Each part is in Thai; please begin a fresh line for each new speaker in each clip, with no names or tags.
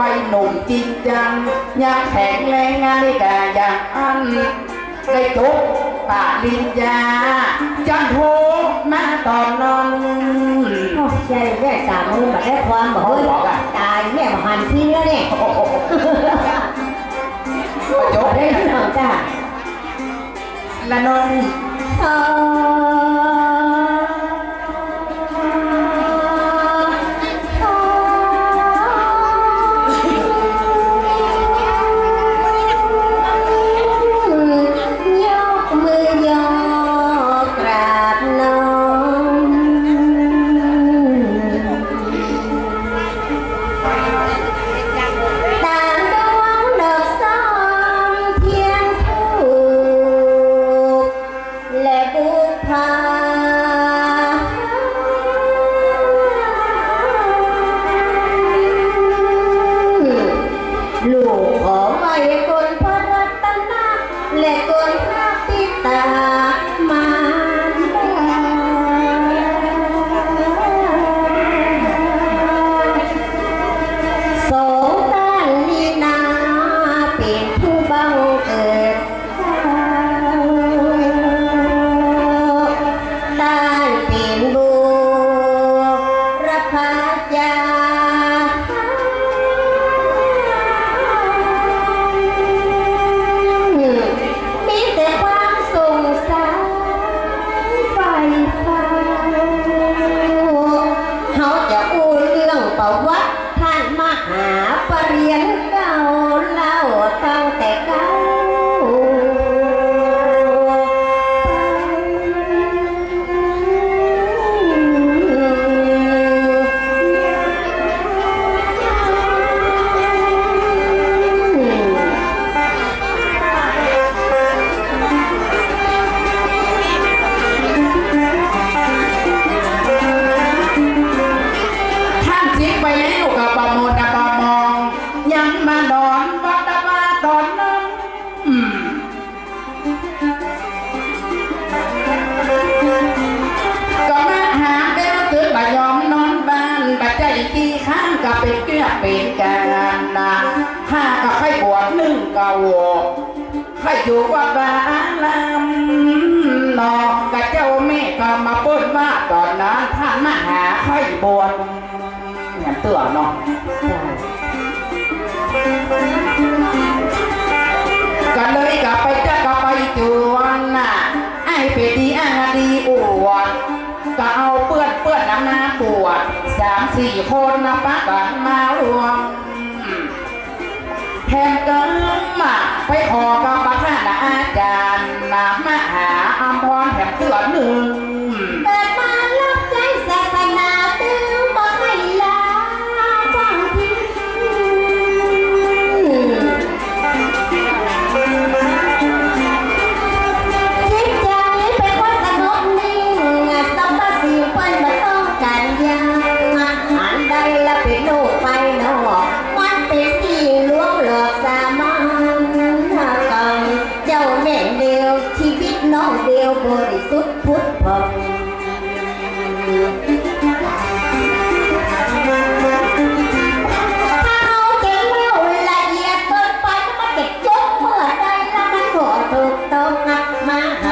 ไฟหนุ่มจริงจังยังแข็งแรงงานได้กาอย่างอันได้จบปาลิญญาจันโทมาตอนนั้น
โอ้ใช่แม่ตามึงแบบได้ความบอกเฮ้ย
บอกอะ
ตายแม่มาหันทีแล้วเนี่ย
โอ้โหจบ
ได้
ได้
ที่หนังจ้า
ละนน
เเป็นเกลื
อเป็นการนะห้าก็ค่อยบวชหนึ่งก็โหวค่อยอยู่วัดบาลามนอกกับเจ้าแม่ก็มาปนว่าตอนนั้นท่านมาหาค่อยบวชเนี่ยเตือนเนาะ สามสี่คนนะปะบันมารวมแถมเกินมาไปขอกับประธานอาจารย์มาหา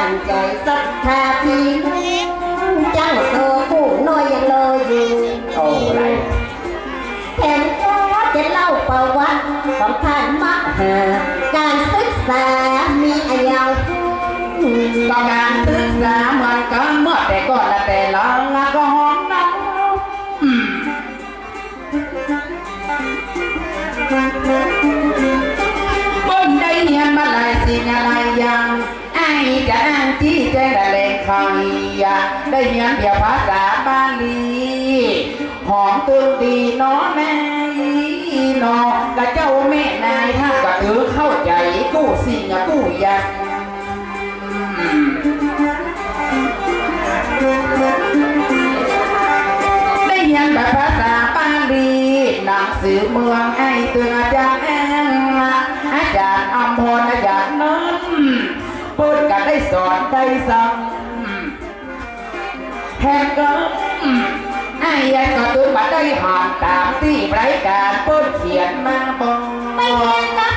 มา
หันใจศรัทธาพี่จังโซผู้น้อยยังเลยอยู่
โอ้ไร
แถมก็จะเล่าประวัติของท่านมหาการศึกษามีอายุ
ก็การศึกษามันก็เมื่อแต่ก่อนและแต่หลัง งแต่แรงใครอะได้เฮียนเดียวภาษาบาลี หอมตึงดีเนาะแม่นาะกะเจ้าแม่นายถ้าก็เออเข้าใจกู้สิ่งกู้ยังอืมได้เฮียนแบบภาษาบาลีหนังสือเมืองไอ้เตือนอาจารย์แองอาจารย์อำพรอาจารย์นั้นเปิดกันได้สอนได้สั่ง แห่งก็อืมให้ยายก็ตื่นมาได้หอนตามที่รายการป้นเขียนมาบอก
ไปเรียนกับ